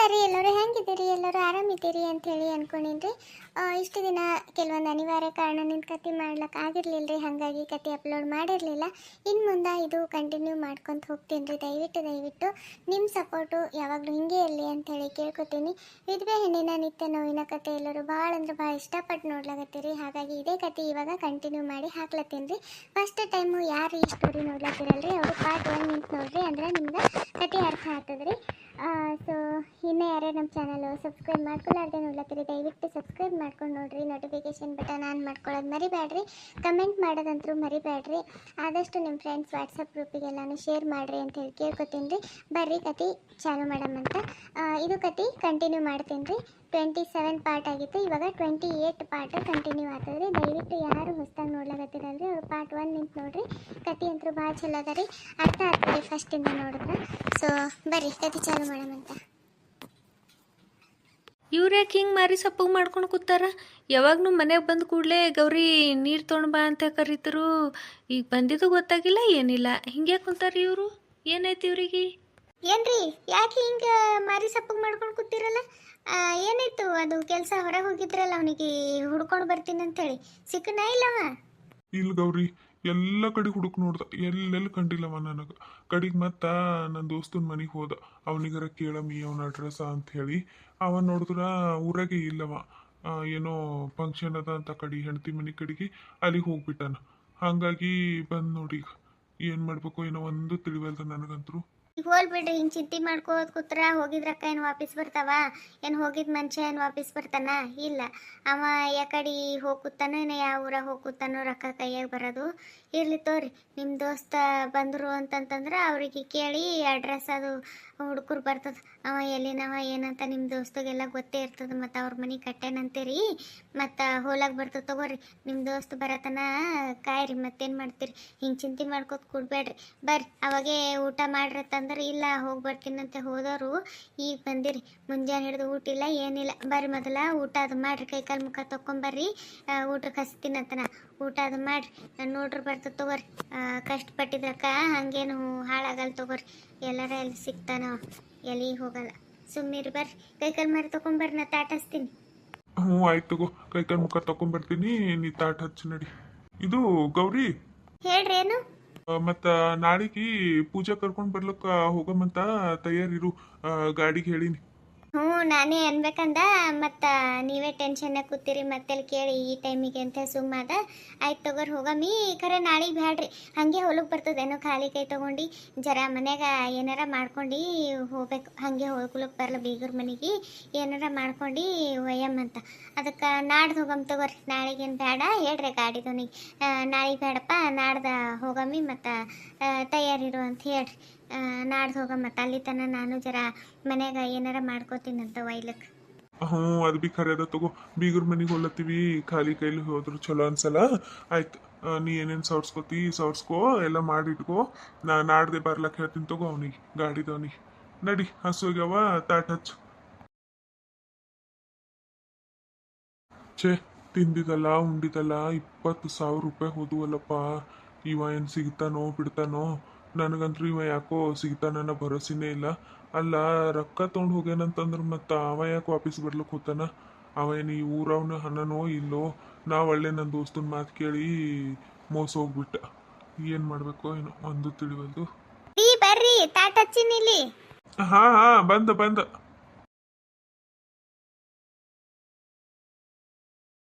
ನಮಸ್ಕಾರ ರೀ ಎಲ್ಲರೂ ಹೆಂಗಿದ್ದೀರಿ? ಎಲ್ಲರೂ ಆರಾಮಿದ್ದೀರಿ ಅಂಥೇಳಿ ಅನ್ಕೊಂಡಿನ್ರಿ. ರೀ ಇಷ್ಟು ದಿನ ಕೆಲವೊಂದು ಅನಿವಾರ್ಯ ಕಾರಣದಿಂದ ಕತೆ ಮಾಡ್ಲಿಕ್ಕೆ ಆಗಿರಲಿಲ್ಲ ರೀ ಹಾಗಾಗಿ ಕತೆ ಅಪ್ಲೋಡ್ ಮಾಡಿರಲಿಲ್ಲ. ಇನ್ನು ಮುಂದೆ ಇದು ಕಂಟಿನ್ಯೂ ಮಾಡ್ಕೊತ ಹೋಗ್ತೀನಿ ರೀ ದಯವಿಟ್ಟು ದಯವಿಟ್ಟು ನಿಮ್ಮ ಸಪೋರ್ಟು ಯಾವಾಗಲೂ ಹಿಂಗೆ ಇರಲಿ ಅಂಥೇಳಿ ಕೇಳ್ಕೊತೀನಿ. ವಿಧವೆ ಹೆಣ್ಣಿನ ನಿತ್ಯ ನೋವಿನ ಕತೆ ಎಲ್ಲರೂ ಭಾಳ ಅಂದ್ರೆ ಭಾಳ ಇಷ್ಟಪಟ್ಟು ನೋಡ್ಲಾಗತ್ತೀರಿ ಹಾಗಾಗಿ ಇದೇ ಕತೆ ಇವಾಗ ಕಂಟಿನ್ಯೂ ಮಾಡಿ ಹಾಕ್ಲತ್ತೀನಿ ರೀ ಫಸ್ಟ್ ಟೈಮು ಯಾರು ಈ ಸ್ಟೋರಿ ನೋಡ್ಲತ್ತಿರಲ್ರಿ? ಅವರು ಪಾರ್ಟ್ ಒನ್ ನಿಂತು ನೋಡ್ರಿ ಅಂದ್ರೆ ನಿಮ್ಗೆ ಕತೆ ಅರ್ಥ ಆಗ್ತದ್ರಿ. ಸೊ ಇನ್ನೂ ಯಾರೇ ನಮ್ಮ ಚಾನಲು ಸಬ್ಸ್ಕ್ರೈಬ್ ಮಾಡ್ಕೊಳ್ಳಾರ್ದೆ ನೋಡ್ಲತ್ತೀರಿ, ದಯವಿಟ್ಟು ಸಬ್ಸ್ಕ್ರೈಬ್ ಮಾಡ್ಕೊಂಡು ನೋಡಿರಿ ನೋಟಿಫಿಕೇಷನ್ ಬಟನ್ ಆನ್ ಮಾಡ್ಕೊಳ್ಳೋದು ಮರಿಬೇಡ್ರಿ ಕಮೆಂಟ್ ಮಾಡೋದಂತರೂ ಮರಿಬೇಡ್ರಿ ಆದಷ್ಟು ನಿಮ್ಮ ಫ್ರೆಂಡ್ಸ್ ವಾಟ್ಸಪ್ ಗ್ರೂಪಿಗೆಲ್ಲಾನು ಶೇರ್ ಮಾಡಿರಿ ಅಂತ ಹೇಳಿ ಕೇಳ್ಕೊತೀನಿ ರೀ. ಬರ್ರಿ ಕತಿ ಚಾಲು ಮಾಡಮಂತ ಇದು ಕತೆ ಕಂಟಿನ್ಯೂ ಮಾಡ್ತೀನಿ ರೀ. ಟ್ವೆಂಟಿ ಸೆವೆನ್ ಪಾರ್ಟ್ ಆಗಿತ್ತು. ಇವಾಗ ಟ್ವೆಂಟಿ ಏಯ್ಟ್ ಪಾರ್ಟ್ ಕಂಟಿನ್ಯೂ ಆಗ್ತದೆ. ದಯವಿಟ್ಟು ಯಾರು ಹೊಸ್ದಾಗಿ ನೋಡ್ಲಾಗತ್ತಿರಲ್ರಿ ಅವ್ರು ಪಾರ್ಟ್ ಒನ್ ನಿಂತು ನೋಡ್ರಿ. ಕತೆ ಅಂತೂ ಭಾಳ ಚಲೋ ಅದ ರೀ. ಅರ್ಥ ಆಗ್ತದೆ ಫಸ್ಟಿಂದ ನೋಡಿದ್ರೆ. ಸೊ ಬರ್ರಿ ಕತೆ ಚಾಲು ಮಾಡಮಂತ ಅಂತ. ಯಾಕೆ ಹಿಂಗೆ ಮಾರಿ ಸಪ್ಪು ಮಾಡ್ಕೊಂಡು ಕೂತಾರ? ಯಾವಾಗಲೂ ಮನೆಗೆ ಬಂದ ಕೂಡಲೇ, ಗೌರಿ ನೀರು ತೊಗೊಂಡು ಬಾ ಅಂತ ಕರೀತರು. ಈಗ ಬಂದಿದ್ದು ಗೊತ್ತಾಗಿಲ್ಲ, ಏನಿಲ್ಲ. ಹಿಂಗೆ ಕುಂತಾರ ಇವರು? ಏನೈತಿ ಇವ್ರಿಗೆ? ಏನ್ರಿ, ಯಾಕೆ ಹಿಂಗೆ ಮಾರಿ ಸಪ್ಪಗೆ ಮಾಡ್ಕೊಂಡು ಕೂತಿರಲ್ಲ? ಏನಾಯ್ತು? ಅದು ಕೆಲಸ ಹೊರಗೆ ಹೋಗಿದ್ರಲ್ಲ ಅವನಿಗೆ, ಹುಡ್ಕೊಂಡು ಬರ್ತೀನಿ ಅಂತೇಳಿ. ಸಿಕ್ಕನ ಇಲ್ಲವ? ಇಲ್ಲ ಗೌರಿ, ಎಲ್ಲ ಕಡೆ ಹುಡುಕ್ ನೋಡ್ದ. ಎಲ್ಲೆಲ್ಲಿ ಕಂಡಿಲ್ಲವ ನನಗೆ. ಕಡೆಗೆ ಮತ್ತ ನನ್ನ ದೋಸ್ತನ ಮನೆಗೆ ಹೋದ. ಅವನಿಗರ ಕೇಳಮ್ಮಿ, ಅವನ ಅಡ್ರೆಸ್ ಅಂತ ಹೇಳಿ ಅವ ನೋಡಿದ್ರ ಊರಾಗೆ ಇಲ್ಲವ. ಏನೋ ಫಂಕ್ಷನ್ ಅದ ಅಂತ ಕಡೆ, ಹೆಂಡತಿ ಮನೆ ಕಡೆಗೆ ಅಲ್ಲಿಗೆ ಹೋಗ್ಬಿಟ್ಟನ. ಹಾಗಾಗಿ ಬಂದು ನೋಡಿ ಏನು ಮಾಡಬೇಕು ಏನೋ ಒಂದು ತಿಳಿವಲ್ದ ನನಗಂತರೂ. ಈಗ ಹೋಲ್ ಬಿಡ್ರಿ ಹಿಂಗೆ ಚಿಂತೆ ಮಾಡ್ಕೋತ ಕೂತ್ರ ಹೋಗಿದ್ರಕ್ಕ ಏನು ವಾಪಸ್ ಬರ್ತಾವ? ಏನು ಹೋಗಿದ್ ಮನುಷ್ಯ ಏನು ವಾಪಸ್ ಬರ್ತಾನ? ಇಲ್ಲ. ಅವ ಯಾಕಡೆ ಹೋಗುತ್ತಾನ ಏನು ಯಾವ ಊರಾಗ ಹೋಗುತ್ತಾನೋ ರೊಕ್ಕ ಕೈಯಾಗ ಬರೋದು? ಇರ್ಲಿ ತೋರಿ ನಿಮ್ಮ ದೋಸ್ತ ಬಂದರು ಅಂತಂತಂದ್ರೆ ಅವ್ರಿಗೆ ಕೇಳಿ ಅಡ್ರೆಸ್ ಅದು ಹುಡುಗರು ಬರ್ತದ, ಅವ ಎಲ್ಲಿನವ, ಏನಂತ ನಿಮ್ಮ ದೋಸ್ತಗೆಲ್ಲ ಗೊತ್ತೇ ಇರ್ತದ, ಮತ್ತು ಅವ್ರ ಮನೆ ಕಟ್ಟೆನಂತೀರಿ, ಮತ್ತು ಹೋಲಾಗ ಬರ್ತದ ತಗೋರಿ ನಿಮ್ಮ ದೋಸ್ತ್ ಬರತನ ಕಾಯ್ರಿ, ಮತ್ತೇನು ಮಾಡ್ತೀರಿ, ಹಿಂಗೆ ಚಿಂತೆ ಮಾಡ್ಕೋತ ಕೂಡ್ಬೇಡ್ರಿ ಬರ್ರಿ, ಅವಾಗೇ ಊಟ ಮಾಡ್ರತ್ತಂದ್ರೆ ಇಲ್ಲ ಹೋಗಿ ಬರ್ತೀನಂತೆ ಹೋದವರು ಈಗ ಬಂದಿರಿ, ಮುಂಜಾನೆ ಹಿಡಿದು ಊಟ ಇಲ್ಲ, ಏನಿಲ್ಲ, ಬರ್ರಿ ಮೊದಲ ಊಟ ಅದು ಮಾಡ್ರಿ, ಕೈ ಕಾಲು ಮುಖ ತೊಗೊಂಬರ್ರಿ ಊಟಕ್ಕೆ ಹಸ್ತೀನಂತನ ಊಟ ಅದು ಮಾಡ್ರಿ. ನಾನು ನೋಡ್ರಿ ಬರ್ತದೆ ತಗೋರಿ. ಕಷ್ಟಪಟ್ಟಿದ್ರಕ್ಕ ಹಂಗೇನು ಹಾಳಾಗಲ್ಲ ತಗೋರಿ. ಎಲ್ಲಾರ ಎಲ್ಲಿ ಸಿಗ್ತಾನೋ ಎಲ್ಲಿ ಹೋಗಲ್ಲ. ಸುಮ್ಮನಿರಿ ಬರ್ರಿ. ಕೈ ಕಾಲು ಮಾಡಿ ತೊಗೊಂಬರ್ರಿ ನಾ ತಾಟ ಹಚ್ತೀನಿ. ಹ್ಞೂ ಆಯ್ತು ತಗೋ. ಕೈ ಕಾಲು ಮುಖ ತಗೊಂಬರ್ತೀನಿ ನೀ ತಾಟ್ ಹಚ್ಚಿ ನಡಿ. ಇದು ಗೌರಿ. ಹೇಳ್ರಿ ಏನು? ಮತ್ತ ನಾಳೆಗೆ ಪೂಜಾ ಕರ್ಕೊಂಡ್ ಬರ್ಲಕ್ಕ ಹೋಗಮಂತ ತಯಾರಿರು. ಗಾಡಿಗೆ ಹೇಳೀನಿ. ಹ್ಞೂ, ನಾನೇ ಅನ್ಬೇಕಂದ, ಮತ್ತು ನೀವೇ ಟೆನ್ಷನ್ ಕೂತೀರಿ, ಮತ್ತೆಲ್ಲಿ ಕೇಳಿ ಈ ಟೈಮಿಗೆ ಅಂತ ಸುಮ್ಮದ ಆಯ್ತು ತಗೋರಿ ಹೋಗಮ್ಮಿ ಖರೆ ನಾಳೆಗೆ ಬ್ಯಾಡ್ರಿ. ಹಾಗೆ ಹೊಲಕ್ಕೆ ಬರ್ತದೇನೋ ಖಾಲಿ ಕೈ ತೊಗೊಂಡು, ಜರ ಮನ್ಯಾಗ ಏನಾರ ಮಾಡ್ಕೊಂಡು ಹೋಗ್ಬೇಕು. ಹಾಗೆ ಹೋಗ್ಲಕ್ಕೆ ಬರಲ್ಲ ಬೀಗರ ಮನೆಗೆ, ಏನಾರ ಮಾಡ್ಕೊಂಡು ಒಯ್ಯಮ್ಮಂತ ಅದಕ್ಕೆ ನಾಡ್ದು ಹೋಗಮ್ ತಗೋರಿ. ನಾಳೆಗೇನು ಬೇಡ ಹೇಳ್ರಿ ಗಾಡಿದವನಿಗೆ ನಾಳೆಗೆ ಬೇಡಪ್ಪ ನಾಡ್ದ ಹೋಗಮ್ಮಿ ಮತ್ತು ತಯಾರಿರು ಅಂತ ಹೇಳ್ರಿ. ನಾಡ್ದು ಹೋಗಮ್ಮ ಅಲ್ಲಿ ತನಕ ನಾನು ಜರ ಮನ್ಯಾಗ ಏನಾರ ಮಾಡ್ಕೋತೀನಂತ ವೈಲಕ್. ಹ್ಞೂ, ಅದು ಬಿ ಖರೆ ಅದ ತಗೋ. ಬೀಗರ ಮನೆಗೆ ಹೊಲತ್ತೀವಿ ಖಾಲಿ ಕೈಲಿ ಹೋದ್ರು ಚಲೋ ಅನ್ಸಲ್ಲ. ಆಯ್ತು ನೀ ಏನೇನು ಸವರ್ಸ್ಕೋತಿ ಸವರ್ಸ್ಕೋ, ಎಲ್ಲ ಮಾಡಿಟ್ಕೋ ನಾ ನಾಡ್ದೆ ಬರ್ಲಕ್ಕೆ ಹೇಳ್ತೀನಿ ತಗೋ ಅವನಿಗೆ ಗಾಡಿದವನಿಗೆ ನಡಿ ಹಸುಗ್ಯಾವ ತಾಟ್ ಹಚ್ಚು. ಛೇ ತಿಂದಿದಲ್ಲ ಉಂಡಿದಲ್ಲ ಇಪ್ಪತ್ತು ಸಾವಿರ ರೂಪಾಯಿ ಹೋದುವಲ್ಲಪ್ಪ. ಇವ ಏನು ಸಿಗ್ತಾನೋ, ಬಿಡ್ತಾನೋ. ನನಗಂತೂ ಇವ ಯಾಕೋ ಸಿಗ್ತಾನನ್ನ ಭರೋಸಿನೇ ಇಲ್ಲ. ಅಲ್ಲ ರೊಕ್ಕ ತೊಗೊಂಡು ಹೋಗ್ಯಾನಂತಂದ್ರೆ ಮತ್ತೆ ಅವ ಯಾಕೆ ವಾಪಸ್ ಬರ್ಲಿಕ್ಕೆ ಹೋಗ್ತಾನ? ಅವ ಏನು ಈ ಊರವನ ಹಣನೋ ಇಲ್ಲೋ? ನಾ ಒಳ್ಳೆ ನನ್ನ ದೋಸ್ತನ ಮಾತು ಕೇಳಿ ಮೋಸ ಹೋಗ್ಬಿಟ್ಟ. ಏನು ಮಾಡಬೇಕು ಏನೋ ಒಂದು ತಿಳಿವಲ್ದು. ಬರ್ರಿ ತಾಟ್ ಹಾಂ ಇಲ್ಲಿ. ಹಾ ಹಾ ಬಂದ ಬಂದ.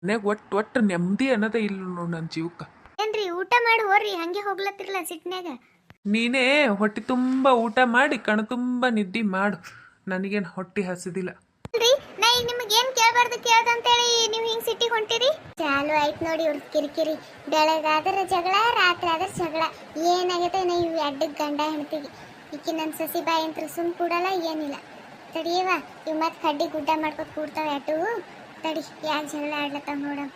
ಮನ್ಯಾಗ ಒಟ್ಟು ಒಟ್ಟು ನೆಮ್ಮದಿ ಅನ್ನೋದೇ ಇಲ್ಲ ನೋಡು ನನ್ನ ಜೀವಕ್ಕೆ ಏನ್ರಿ ಊಟ ಮಾಡಿ ಹೋರ್ರಿ ಹಂಗೆ ಹೋಗ್ಲತ್ತಿರಲ್ಲ ಸಿಟ್ನ್ಯಾಗ. ನೀನೇ ಹೊಟ್ಟೆ ತುಂಬ ಊಟ ಮಾಡಿ, ಕಣ ತುಂಬ ನಿದ್ದೆ ಮಾಡು. ನನಗೇನು ಹೊಟ್ಟೆ ಹಸಿದಿಲ್ಲ. ಅಲ್ರಿ, ನಾ ನಿಮಗೆ ಏನ್ ಕೇಳಬಾರ್ದು ಕೇಳ್ದಂತೇಳಿ ನೀವು ಹಿಂಗ್ ಸಿಟ್ಟಿಗೆ ಹೊಂಟಿರಿ? ಚಾಲು ಆಯ್ತು ನೋಡಿ ಇವ್ರ ಕಿರಿಕಿರಿ. ಬೆಳಗಾದ್ರೆ ಜಗಳ ರಾತ್ರಿ ಆದ್ರೆ ಜಗಳ. ಏನಾಗೈತೆ ನಾ ಇವ್ ಅಡ್ಡಕ್ ಗಂಡ ಹೆಣ್ತಿಗೆ. ಈಕಿ ನನ್ನ ಸಸಿ ಬಾಯಿ ಅಂತ ಸುಮ್ ಕೂಡಲ್ಲ, ಏನಿಲ್ಲ. ತಡಿಯವ ಇವ್ ಮತ್ ಕಡ್ಡಿ ಗುಡ್ಡ ಮಾಡ್ಕೊತ ಕೂಡ್ತಾವ ಅಟ್ಟು ತಡಿ, ಯಾಕೆ ಜಗಳ ಆಡ್ಲತ್ತಾವ ನೋಡಮ್.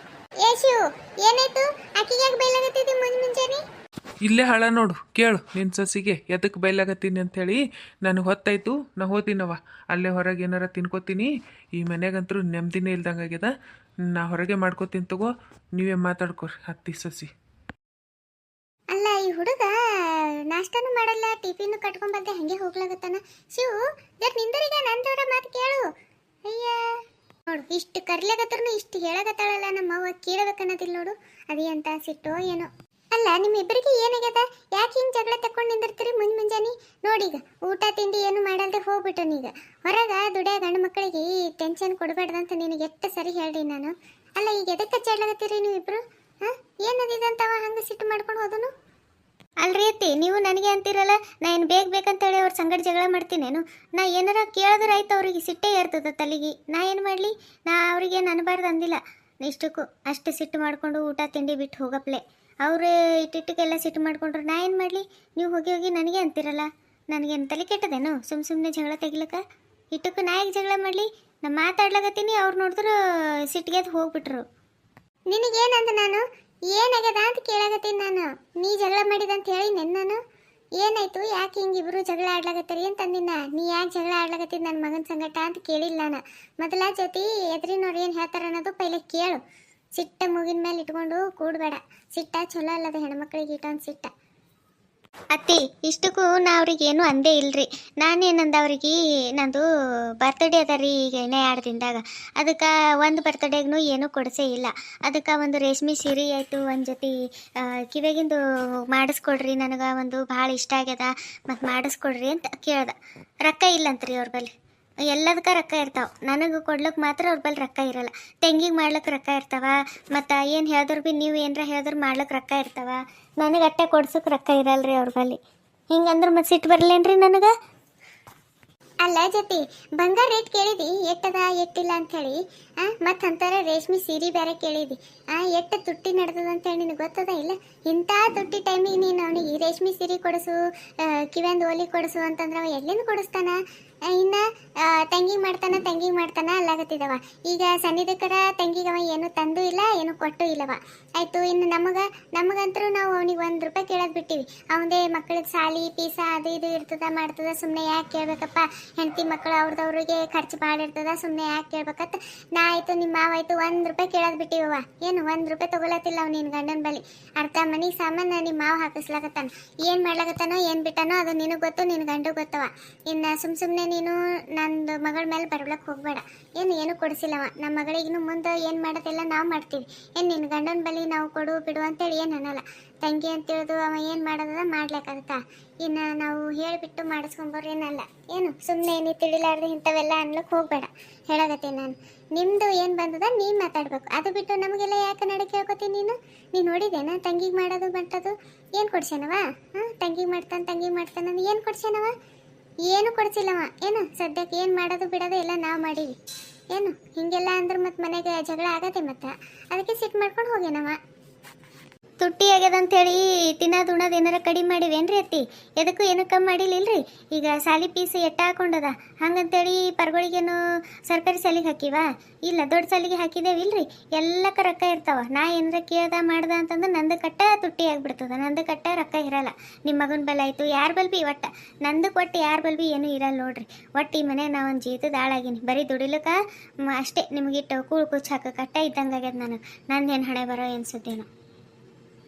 ಏ ಶಿವ್, ಏನಾಯ್ತು? ಆಕಿಗೆ ಯಾಕೆ ಬೈಲಾಗತ್ತಿದ್ದಿ ಮುಂಜ್ ಮುಂಜಾನೆ? ಇಲ್ಲೇ ಹಳ ನೋಡು, ಕೇಳು ನಿನ್ನ ಸಸಿಗೆ ಎದಕ್ಕೆ ಬೈಲಾಗತ್ತೀನಿ ಅಂಥೇಳಿ ನನಗೆ ಹೊತ್ತಾಯ್ತು. ನಾ ಹೋತೀನವ ಅಲ್ಲೇ ಹೊರಗೆ ಏನಾರ ತಿನ್ಕೋತೀನಿ. ಈ ಮನೆಗಂತರೂ ನೆಮ್ಮದಿನೇ ಇಲ್ದಂಗೆ ಆಗ್ಯದ. ನಾ ಹೊರಗೆ ಮಾಡ್ಕೋತೀನಿ ತಗೋ, ನೀವೇ ಮಾತಾಡ್ಕೋರಿ ಹತ್ತಿ ಸಸಿ. ಅಲ್ಲ, ಈ ಹುಡುಗ ನಾಷ್ಟಾನು ಮಾಡಲ್ಲ, ಟಿಫಿನ್ ಕಟ್ಕೊಂಡ್ ಬಂದೆ ಹಂಗೆ ಹೋಗ್ಲಾಗತ್ತಾನ. ಶಿವು ನಿಂದರಿಗೆ ನಂದವರ ಮಾತು ಕೇಳು. ಅಯ್ಯ, ನೋಡು, ಇಷ್ಟು ಕರ್ಲಾಗತ್ತರೂ ಇಷ್ಟು ಹೇಳಕತ್ತಾಳಲ್ಲ ನಮ್ಮ ಅವ್ವ ಕೇಳಬೇಕನ್ನೋದಿಲ್ಲ ನೋಡು. ಅದೇ ಅಂತ ಸಿಟ್ಟೋ ಏನೋ. ಅಲ್ಲ, ನಿಮ್ಮಿಬ್ಬರಿಗೆ ಏನಾಗ್ಯದ? ಯಾಕೆ ಹಿಂಗೆ ಜಗಳ ತಕೊಂಡು ನಿಂದಿರ್ತೀರಿ ಮುಂಜ್ ಮುಂಜಾನೆ? ನೋಡೀಗ ಊಟ, ತಿಂಡಿ ಏನು ಮಾಡಲ್ದೆ ಹೋಗ್ಬಿಟ್ಟನೀಗ ಹೊರಗ ದುಡಿಯ ಗಂಡು ಮಕ್ಕಳಿಗೆ ಈ ಟೆನ್ಷನ್ ಕೊಡಬೇಡ್ದಂತ ನಿನಗೆ ಎಷ್ಟು ಸರಿ ಹೇಳ್ರಿ ನಾನು. ಅಲ್ಲ, ಈಗ ಎದಕ್ಕೆ ಕಚ್ಚಾಡ್ಲಾಗತ್ತೀರಿ ನೀವಿಬ್ರು? ಹಾಂ? ಏನದಿದಂತವ ಹಂಗೆ ಸಿಟ್ಟು ಮಾಡ್ಕೊಂಡು ಹೋದನು? ಅಲ್ರಿ ಅತ್ತಿ, ನೀವು ನನಗೆ ಅಂತೀರಲ್ಲ, ನಾ ಏನು ಬೇಗ ಬೇಕಂತೇಳಿ ಅವ್ರ ಸಂಗಡ ಜಗಳ ಮಾಡ್ತೀನೇನು ನಾ ಏನಾರ ಕೇಳಿದ್ರೆ ಆಯ್ತು ಅವ್ರಿಗೆ ಸಿಟ್ಟೇ ಏರ್ತದ ತಲೆಗೆ. ನಾ ಏನು ಮಾಡಲಿ? ನಾ ಅವ್ರಿಗೆ ಅನ್ಬಾರ್ದು ಅಂದಿಲ್ಲ. ಇಷ್ಟಕ್ಕೂ ಅಷ್ಟು ಸಿಟ್ಟು ಮಾಡಿಕೊಂಡು ಊಟ, ತಿಂಡಿ ಬಿಟ್ಟು ಹೋಗಪ್ಲೆ. ಅವ್ರು ಇಟ್ಟಿಟ್ಟಕ್ಕೆಲ್ಲ ಸಿಟ್ಟು ಮಾಡ್ಕೊಂಡ್ರು. ನಾ ಏನು ಮಾಡಲಿ? ನೀವು ಹೋಗಿ ಹೋಗಿ ನನಗೆ ಅಂತಿರಲ್ಲ? ನನಗೇನು ತಲೆ ಕೆಟ್ಟದೇನು? ಸುಮ್ಮ ಸುಮ್ಮನೆ ಜಗಳ ತೆಗಿಲಕ್ಕ? ಇಟ್ಟಕ್ಕೂ ನಾ ಜಗಳ ಮಾಡಲಿ? ನಾ ಮಾತಾಡ್ಲಕತ್ತೀನಿ, ಅವ್ರು ನೋಡಿದ್ರು ಸಿಟ್ಟಿಗೆ ಹೋಗ್ಬಿಟ್ರು. ನಿನಗೇನಂದ ನಾನು? ಏನಾಗ್ಯದ ಅಂತ ಕೇಳಾಕತ್ತೀನಿ ನಾನು. ನೀ ಜಗಳ ಮಾಡಿದಂತ ಹೇಳಿ ನಾನು ಏನಾಯ್ತು? ಯಾಕೆ ಹಿಂಗಿಬ್ರು ಜಗಳ ಆಡ್ಲಾಕತ್ತೀರಿ ಅಂತ ನೀ ಯಾಕೆ ಜಗಳ ಆಡ್ಲಾಕತ್ತೀನಿ ನನ್ನ ಮಗನ ಸಂಗಟ ಅಂತ ಕೇಳಿಲ್ಲ ನಾನು ಮೊದಲ ಜೊತೆ ಎದ್ರಿನವ್ರು ಏನು ಹೇಳ್ತಾರೆ ಅನ್ನೋದು ಪೈಲೆ ಕೇಳು. ಸಿಟ್ಟ ಮುಗಿನ ಮೇಲೆ ಇಟ್ಕೊಂಡು ಕೂಡಬೇಡ. ಸಿಟ್ಟ ಚಲೋ ಅಲ್ಲದ ಹೆಣ್ಮಕ್ಳಿಗೆ ಇಟ್ಟೊಂದು ಸಿಟ್ಟ. ಅತ್ತಿ, ಇಷ್ಟಕ್ಕೂ ನಾ ಅವ್ರಿಗೆ ಏನು ಅಂದೇ ಇಲ್ರಿ. ನಾನೇನಂದ ಅವ್ರಿಗೆ, ನಂದು ಬರ್ತ್ಡೇ ಅದ ರೀ ಈಗ ಇನ್ನೇ ಎರಡು ದಿನದಾಗ. ಅದಕ್ಕೆ ಒಂದು ಬರ್ತ್ಡೇಗೂ ಏನೂ ಕೊಡಿಸೇ ಇಲ್ಲ. ಅದಕ್ಕೆ ಒಂದು ರೇಷ್ಮೆ ಸೀರೆ ಆಯಿತು, ಒಂದು ಜೊತೆ ಕಿವೆಗಿಂದು ಮಾಡಿಸ್ಕೊಡ್ರಿ ನನಗೆ, ಒಂದು ಭಾಳ ಇಷ್ಟ ಆಗ್ಯದ. ಮತ್ತು ಮಾಡಿಸ್ಕೊಡ್ರಿ ಅಂತ ಕೇಳ್ದೆ. ರೊಕ್ಕ ಇಲ್ಲಂತ್ರಿ ಅವ್ರ ಬಲ್ಲಿ. ಎಲ್ಲದಕ್ಕೆ ರೊಕ್ಕ ಇರ್ತಾವೆ. ನನಗೆ ಕೊಡ್ಲಿಕ್ಕೆ ಮಾತ್ರ ಅವ್ರ ಬಳಿ ರೊಕ್ಕ ಇರಲ್ಲ. ತೆಂಗಿಗೆ ಮಾಡ್ಲಿಕ್ಕೆ ರೊಕ್ಕ ಇರ್ತಾವ, ಮತ್ತು ಏನು ಹೇಳಿದ್ರು ಭೀ ನೀವು ಏನರ ಹೇಳಿದ್ರು ಮಾಡ್ಲಿಕ್ಕೆ ರೊಕ್ಕ ಇರ್ತಾವ. ನನಗೆ ಅಟ್ಟೆ ಕೊಡ್ಸೋಕೆ ರೊಕ್ಕ ಇರಲ್ಲ ರೀ ಅವ್ರ ಬಳಿ ಹಿಂಗಂದ್ರೆ ಮತ್ತೆ ಸಿಟ್ಟು ಬರಲೇನ್ರಿ ನನಗೆ? ಅಲ್ಲ ಜೊತೆ ಬಂಗಾರ ರೇಟ್ ಕೇಳಿದಿ, ಎಟ್ಟದ, ಎಟ್ಟಿಲ್ಲ ಅಂಥೇಳಿ ಆ, ಮತ್ತು ಅಂತಾರ ರೇಷ್ಮೆ ಸೀರೆ ಬೇರೆ ಕೇಳಿದಿ. ಆ, ಎಟ್ಟ ತುಟ್ಟಿ ನಡೆದದ ಅಂತೇಳಿ ನಿನಗೆ ಗೊತ್ತದ ಇಲ್ಲ? ಇಂಥ ತುಟ್ಟಿ ಟೈಮಿಗೆ ನೀನು ಅವನಿಗೆ ರೇಷ್ಮೆ ಸೀರೆ ಕೊಡಿಸು ಕಿವ್ಯಾಂದು ಓಲಿ ಕೊಡಿಸು ಅಂತಂದ್ರೆ ಅವ ಎಲ್ಲಿಂದ ಕೊಡಿಸ್ತಾನ? ಇನ್ನ ತಂಗಿ ಮಾಡ್ತಾನ ತಂಗಿಗೆ ಮಾಡ್ತಾನ ಅಲ್ಲಾಗತ್ತಿದವ. ಈಗ ಸನ್ನಿಧಕರ ತಂಗಿಗವ ಏನು ತಂದು ಇಲ್ಲ, ಏನು ಕೊಟ್ಟು ಇಲ್ಲವ. ಆಯ್ತು, ಇನ್ನು ನಮಗ, ನಮಗಂತರೂ ನಾವು ಅವನಿಗೆ ಒಂದು ರೂಪಾಯಿ ಕೇಳೋದು ಬಿಟ್ಟಿವಿ. ಅವನದೇ ಮಕ್ಕಳ ಸಾಲಿ, ಪೀಸ ಅದು ಇದು ಇರ್ತದ, ಮಾಡ್ತದ ಸುಮ್ಮನೆ ಯಾಕೆ ಕೇಳ್ಬೇಕಪ್ಪ? ಹೆಂಡತಿ ಮಕ್ಕಳು ಅವ್ರದವ್ರಿಗೆ ಖರ್ಚು ಭಾಳ ಇರ್ತದ ಸುಮ್ಮನೆ ಯಾಕೆ ಕೇಳ್ಬೇಕಂತ? ನಾ ಆಯ್ತು ನಿಮ್ಮ ಮಾವ ಆಯ್ತು, ಒಂದು ರೂಪಾಯಿ ಕೇಳದ್ ಬಿಟ್ಟಿವವ ಏನು, ಒಂದು ರೂಪಾಯಿ ತಗೊಳತ್ತಿಲ್ಲ ಅವ್ನು ನಿನ್ನ ಗಂಡನ ಬಳಿ. ಅರ್ಧ ಮನಿ ಸಾಮಾನು ನಿಮ್ಮ ಮಾವ ಹಾಕಿಸ್ಲಾಕತ್ತಾನ. ಏನು ಮಾಡ್ಲಾಕತ್ತಾನೋ, ಏನು ಬಿಟ್ಟಾನೋ, ಅದು ನಿನಗೆ ಗೊತ್ತು ನಿನ್ನ ಗಂಡು ಗೊತ್ತವ ಇನ್ನು ಸುಮ್ಮ ಸುಮ್ಮನೆ ನೀನು ನಂದು ಮಗಳ ಮೇಲೆ ಬರ್ಬ್ಲಕ್ಕೆ ಹೋಗಬೇಡ. ಏನು ಏನು ಕೊಡಿಸಿಲ್ಲವ. ನಮ್ಮ ಮಗಳಿಗಿನ್ನು ಮುಂದೆ ಏನು ಮಾಡೋದೆಲ್ಲ ನಾವು ಮಾಡ್ತೀವಿ. ಏನು ನಿನ್ನ ಗಂಡನ ಬಳಿ ನಾವು ಕೊಡು, ಬಿಡು ಅಂತೇಳಿ ಏನು ಅನ್ನಲ್ಲ. ತಂಗಿ ಅಂತ ತಿಳಿದು ಅವ ಏನು ಮಾಡೋದ ಮಾಡ್ಲಾಕತ್ತ ಇನ್ನು ನಾವು ಹೇಳಿಬಿಟ್ಟು ಮಾಡಿಸ್ಕೊಂಬರ್ರಿ ಏನಲ್ಲ ಏನು ಸುಮ್ಮನೆ ನೀ ತಿಳಿಲಾರ್ದು ಇಂಥವೆಲ್ಲ ಅನ್ಲಕ್ಕೆ ಹೋಗಬೇಡ. ಹೇಳಾಗತ್ತೆ ನಾನು. ನಿಮ್ಮದು ಏನು ಬಂದದ, ನೀನು ಮಾತಾಡ್ಬೇಕು. ಅದು ಬಿಟ್ಟು ನಮಗೆಲ್ಲ ಯಾಕೆ ನಡೆ ಕೇಳ್ಕೊತೀನಿ ನೀನು? ನೀನು ನೋಡಿದೇನ ತಂಗಿಗೆ ಮಾಡೋದು, ಬಂಟದು? ಏನು ಕೊಡ್ಸ್ಯಾನವ? ಹಾಂ ತಂಗಿಗೆ ಮಾಡ್ತಾನೆ ತಂಗಿಗೆ ಮಾಡ್ತಾನೆ ಏನು ಕೊಡ್ಸ್ಯಾನವ? ಏನು ಕೊಡ್ಸಿಲ್ಲವ? ಏನು? ಸದ್ಯಕ್ಕೆ ಏನು ಮಾಡೋದು ಬಿಡೋದು ಎಲ್ಲ ನಾವು ಮಾಡೀವಿ. ಏನು? ಹಿಂಗೆಲ್ಲ ಅಂದ್ರೆ ಮತ್ತೆ ಮನೆಗೆ ಜಗಳ ಆಗತ್ತೆ ಮತ್ತೆ. ಅದಕ್ಕೆ ಸಿಟ್ಟು ಮಾಡ್ಕೊಂಡು ಹೋಗ್ಯಾನವ. ತುಟ್ಟಿ ಆಗ್ಯದ ಅಂತೇಳಿ ತಿನ್ನೋದು ಉಣೋದು ಏನಾರ ಕಡಿಮೆ ಮಾಡಿವೇನ್ರಿ ಅತ್ತಿ? ಎದಕ್ಕೂ ಏನೂ ಕಮ್ಮಿ ಮಾಡಿಲಿಲ್ರಿ? ಈಗ ಸಾಲಿ ಪೀಸ್ ಎಟ್ಟ ಹಾಕೊಂಡದ? ಹಂಗಂತೇಳಿ ಪರ್ಗಳಿಗೇನು ಸರ್ಕಾರಿ ಸಾಲಿಗೆ ಹಾಕಿವಾ? ಇಲ್ಲ, ದೊಡ್ಡ ಸಾಲಿಗೆ ಹಾಕಿದೇವಿಲ್ರಿ? ಎಲ್ಲಕ್ಕ ರೊಕ್ಕ ಇರ್ತಾವ. ನಾ ಏನಾರ ಕೇಳ್ದ ಮಾಡ್ದ ಅಂತಂದ್ರೆ ನಂದು ಕಟ್ಟ ತುಟ್ಟಿ ಆಗ್ಬಿಡ್ತದ. ನಂದು ಕಟ್ಟ ರೊಕ್ಕ ಇರಲ್ಲ. ನಿಮ್ಮ ಮಗನ ಬಲ ಆಯ್ತು, ಯಾರ ಬಲ್ ಬಿ ಒಟ್ಟ. ನಂದು ಕೊಟ್ಟು ಯಾರ ಬಲ್ ಬಿ ಏನೂ ಇರಲ್ಲ ನೋಡ್ರಿ. ಒಟ್ಟು ಮನೆ ನಾ ಒಂದು ಜೀತದ ಆಳಾಗಿನಿ. ಬರೀ ದುಡಿಲಕ್ಕ ಅಷ್ಟೇ. ನಿಮಗಿಟ್ಟು ಕೂಳು ಕುಚ್ಚು ಹಾಕ ಕಟ್ಟ ಇದ್ದಂಗೆ ಆಗ್ಯದ ನನಗೆ ನಂದೇನು ಹಣೆ ಬರೋ ಏನು ಸುದ್ದಿನೋ.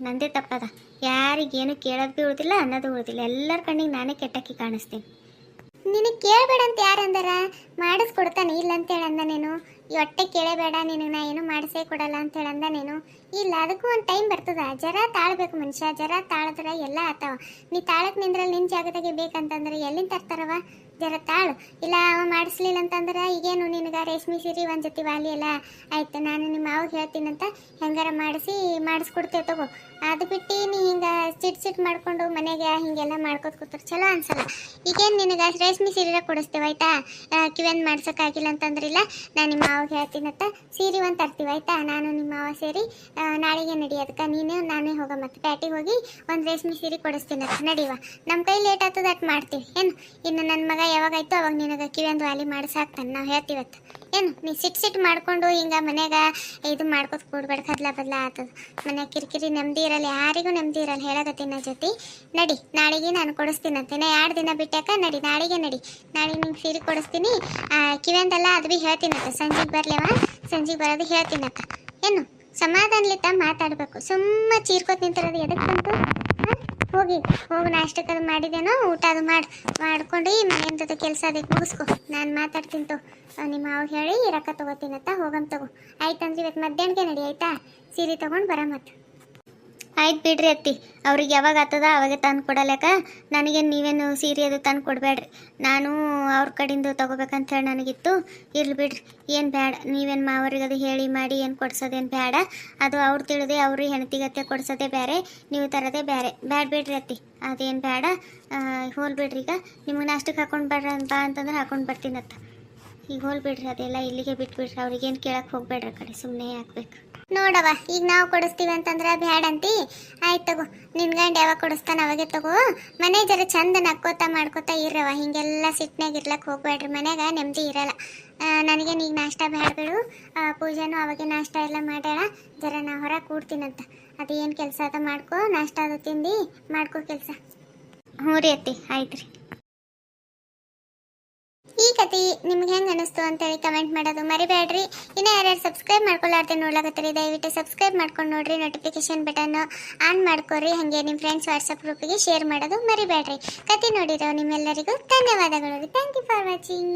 ನಂದೇ ತಪ್ಪದ. ಯಾರಿಗೇನು ಕೇಳೋದು ಭೀ ಉಳಿದಿಲ್ಲ, ಅನ್ನೋದು ಉಳಿದಿಲ್ಲ. ಎಲ್ಲರ ಕಣ್ಣಿಗೆ ನಾನೇ ಕೆಟ್ಟಕ್ಕಿ ಕಾಣಿಸ್ತೀನಿ. ನಿನಗೆ ಕೇಳಬೇಡ ಅಂತ ಯಾರು ಅಂದಾರ ಮಾಡಿಸ್ಕೊಡ್ತಾನೆ, ಇಲ್ಲ ಅಂತೇಳಿ ಅಂದನೇನು ಈ ಹೊಟ್ಟೆ ಕೇಳಬೇಡ, ನಿನಗೆ ನಾ ಏನು ಮಾಡಿಸೇ ಕೊಡಲ್ಲ ಅಂತೇಳಿ ಅಂದನೇನು ಇಲ್ಲ, ಅದಕ್ಕೂ ಒಂದು ಟೈಮ್ ಬರ್ತದ. ಜರ ತಾಳ್ಬೇಕು ಮನುಷ್ಯ, ಜರ ತಾಳಿದ್ರೆ ಎಲ್ಲ ಆತಾವ. ನೀ ತಾಳಕ್ಕೆ ನಿಂದ್ರಲ್ಲಿ ನಿನ್ನ ಜಾಗದಾಗೆ ಬೇಕಂತಂದ್ರೆ ಎಲ್ಲಿಂದ ತರ್ತಾರವ? ಜರ ತಾಳು. ಇಲ್ಲ, ಅವ ಮಾಡಿಸ್ಲಿಲ್ಲ ಅಂತಂದ್ರೆ ಈಗೇನು ನಿನಗೆ ರೇಷ್ಮೆ ಸೀರೆ, ಒಂದು ಜೊತೆ ವಾಲಿ ಎಲ್ಲ ಆಯ್ತು. ನಾನು ನಿಮ್ಮ ಮಾವಾಗ ಹೇಳ್ತೀನಂತ ಹೆಂಗಾರ ಮಾಡಿಸಿ, ಮಾಡಿಸ್ಕೊಡ್ತೇವೆ ತಗೋ. ಅದು ಬಿಟ್ಟು ನೀ ಹಿಂಗೆ ಸಿಟ್ ಸಿಟ್ ಮಾಡ್ಕೊಂಡು ಮನೆಗೆ ಹಿಂಗೆಲ್ಲ ಮಾಡ್ಕೊತ ಕೂತ್ರೆ ಚಲೋ ಅನ್ಸಲ್ಲ. ಈಗೇನು ನಿನಗೆ ರೇಷ್ಮೆ ಸೀರೆ ಕೊಡಿಸ್ತೇವೆ ಆಯ್ತಾ? ಕಿವೆನ್ ಮಾಡ್ಸೋಕ್ಕಾಗಿಲ್ಲ ಅಂತಂದ್ರಿಲ್ಲ. ನಾನು ನಿಮ್ಮ ಮಾವಾಗ ಹೇಳ್ತೀನತ್ತ ಸೀರೆ ಒಂದು ತರ್ತೀವಿ ಆಯ್ತಾ? ನಾನು ನಿಮ್ಮ ಮಾವ ಸೇರಿ ನಾಳೆಗೆ ಅದಕ್ಕೆ ನೀನು, ನಾನೇ ಹೋಗ ಮತ್ತೆ ಪ್ಯಾಟಿಗೆ ಹೋಗಿ ಒಂದು ರೇಷ್ಮೆ ಸೀರೆ ಕೊಡಿಸ್ತೀನತ್ತ ನಡೀವ. ನಮ್ಮ ಕೈ ಲೇಟ್ ಆಗ್ತದೆ ಅಟ್ ಮಾಡ್ತೀವಿ. ಏನು? ಇನ್ನು ನನ್ನ ಮಗ ಯಾವಾಗಾಯ್ತು ಅವಾಗ ನಿನಗೆ ಕಿವೆಂದು ವಾಲಿ ಮಾಡಿಸಾಕ್ತಾನೆ ನಾವು ಹೇಳ್ತೀವತ್ತು ಏನು, ನೀ ಸಿಟ್ ಸಿಟ್ ಮಾಡ್ಕೊಂಡು ಹಿಂಗೆ ಮನ್ಯಾಗ ಇದು ಮಾಡ್ಕೊತ ಕೂಡ್ಬೇಡ, ಕದ್ಲ ಬದ್ಲ ಆತದ. ಮನೆ ಕಿರಿಕಿರಿ ನೆಮ್ಮದಿ ಇರಲ್ಲ, ಯಾರಿಗೂ ನೆಮ್ಮದಿ ಇರಲ್ಲ ನನ್ನ ಜೊತೆ. ನಡಿ, ನಾಳೆಗೆ ನಾನು ಕೊಡಿಸ್ತೀನಂತೆ ನಾ ಎರಡು ದಿನ ಬಿಟ್ಟಾಕ ನಡಿ, ನಾಳೆಗೆ ನಡಿ. ನಾಳೆ ನಿಂಗೆ ಸೀರೆ ಕೊಡಿಸ್ತೀನಿ. ಕಿವೆಂದಲ್ಲ ಅದು ಭೀ ಹೇಳ್ತೀನಂತ ಸಂಜೆಗೆ ಬರ್ಲೇವ? ಸಂಜೆಗೆ ಬರೋದು ಹೇಳ್ತೀನಂತ ಏನು ಸಮಾಧಾನಲಿತ ಮಾತಾಡಬೇಕು. ಸುಮ್ಮ ಚೀರ್ಕೋತ ನಿಂತಿರೋದು ಎದಕ್ಕೆ ಬಂತು? ಹಾಂ? ಹೋಗಿ ಹೋಗಿ ನಾಷ್ಟಕ್ಕೆ ಅದು ಮಾಡಿದೇನೋ, ಊಟ ಅದು ಮಾಡಿ, ಮಾಡ್ಕೊಂಡು ಮನೆಯಂಥದ್ದು ಕೆಲಸ ಅದಕ್ಕೆ ಮುಗಿಸ್ಕೊ. ನಾನು ಮಾತಾಡ್ತೀನಿ ತೋ. ನಿಮ್ಮ ಮಾವು ಹೇಳಿ ರೊಕ್ಕ ತೊಗೋತೀನತ್ತ ಹೋಗಮ್ ತಗೋ. ಆಯ್ತಂದ್ರೆ ಇವತ್ತು ಮಧ್ಯಾಹ್ನಕ್ಕೆ ನಡಿ, ಆಯ್ತಾ? ಸೀರೆ ತೊಗೊಂಡು ಬರ ಮತ್ತೆ ಆಯ್ತು ಬಿಡ್ರಿ ಅತ್ತಿ. ಅವ್ರಿಗೆ ಯಾವಾಗ ಆಗ್ತದ ಅವಾಗೆ ತಂದು ಕೊಡಲೇಕ ನನಗೆ ನೀವೇನು ಸೀರೆ ಅದು ತಂದು ಕೊಡಬೇಡ್ರಿ. ನಾನು ಅವ್ರ ಕಡೆಯಿಂದ ತೊಗೋಬೇಕಂತ ಹೇಳಿ ನನಗಿತ್ತು. ಇರ್ಲಿ ಬಿಡ್ರಿ. ಏನು ಬೇಡ ನೀವೇನು ಮಾವರಿಗೆ ಅದು ಹೇಳಿ ಮಾಡಿ ಏನು ಕೊಡ್ಸೋದೇನು ಬೇಡ ಅದು ಅವ್ರು ತಿಳಿದೆ ಅವರು ಹೆಣ್ತಿಗತ್ತೆ ಕೊಡ್ಸೋದೆ ಬೇರೆ ನೀವು ತರೋದೇ ಬೇರೆ ಬೇಡ ಬಿಡ್ರಿ ಅತ್ತಿ. ಅದೇನು ಬೇಡ ಹೋಲ್ ಬಿಡ್ರಿ ಈಗ. ನಿಮಗೆ ನಾಷ್ಟಕ್ಕೆ ಹಾಕೊಂಡು ಬೇಡ್ರ ಬಾ ಅಂತಂದ್ರೆ ಹಾಕೊಂಡು ಬರ್ತೀನತ್ತ. ಈಗ ಹೋಲ್ ಬಿಡ್ರಿ ಅದೆಲ್ಲ ಇಲ್ಲಿಗೆ ಬಿಟ್ಬಿಡ್ರಿ. ಅವ್ರಿಗೇನು ಕೇಳಕ್ಕೆ ಹೋಗ್ಬೇಡ್ರಿ ಕಡೆ. ಸುಮ್ಮನೆ ಹಾಕ್ಬೇಕು ನೋಡವ ಈಗ ನಾವು ಕೊಡಿಸ್ತೀವಿ ಅಂತಂದ್ರೆ ಬ್ಯಾಡ ಅಂತಿ. ಆಯ್ತು ತಗೋ ನಿನ್ ಗಂಡ ಯಾವಾಗ ಕೊಡಿಸ್ತಾನ ಅವಾಗೆ ತಗೋ. ಮನೆ ಜರ ಚಂದ ನಕ್ಕೋತಾ ಮಾಡ್ಕೋತಾ ಇರವ ಹಿಂಗೆಲ್ಲ ಸಿಟ್ನಾಗ ಇರ್ಲಕ್ಕೆ ಹೋಗ್ಬೇಡ್ರಿ ಮನ್ಯಾಗ ನೆಮ್ಮದಿ ಇರಲ್ಲ. ನನಗೆ ಈಗ ನಾಷ್ಟ ಬ್ಯಾಡ ಬಿಡು. ಆ, ಪೂಜಾನು ಅವಾಗೆ ನಾಷ್ಟ ಎಲ್ಲ ಮಾಡ್ಯಾಳ ಜರ ನಾ ಹೊರಗೆ ಕೂಡ್ತೀನಂತ. ಅದೇನು ಕೆಲಸ ಅದ ಮಾಡ್ಕೋ ನಾಷ್ಟ ಅದು ತಿಂದು ಮಾಡ್ಕೋ ಕೆಲಸ. ಹ್ಞೂ ರೀ ಅತ್ತಿ ಆಯ್ತು ರೀ ಕತೆ ನಿಮ್ಗೆ ಹೆಂಗೆ ಅನಿಸ್ತು ಅಂತೇಳಿ ಕಮೆಂಟ್ ಮಾಡೋದು ಮರಿಬೇಡ್ರಿ. ಇನ್ನೂ ಯಾರ್ಯಾರು ಸಬ್ಸ್ಕ್ರೈಬ್ ಮಾಡ್ಕೊಳ್ಳಾರ್ದೆ ನೋಡ್ಲಾಕತ್ತೀರಿ, ದಯವಿಟ್ಟು ಸಬ್ಸ್ಕ್ರೈಬ್ ಮಾಡ್ಕೊಂಡು ನೋಡ್ರಿ ನೋಟಿಫಿಕೇಶನ್ ಬಟನ್ ಆನ್ ಮಾಡ್ಕೊರಿ ಹಾಗೆ ನಿಮ್ಮ ಫ್ರೆಂಡ್ಸ್ ವಾಟ್ಸಪ್ ಗ್ರೂಪಿಗೆ ಶೇರ್ ಮಾಡೋದು ಮರಿಬೇಡ್ರಿ. ಕತೆ ನೋಡಿರೋ ನಿಮ್ಮೆಲ್ಲರಿಗೂ ಧನ್ಯವಾದಗಳು. Thank you for watching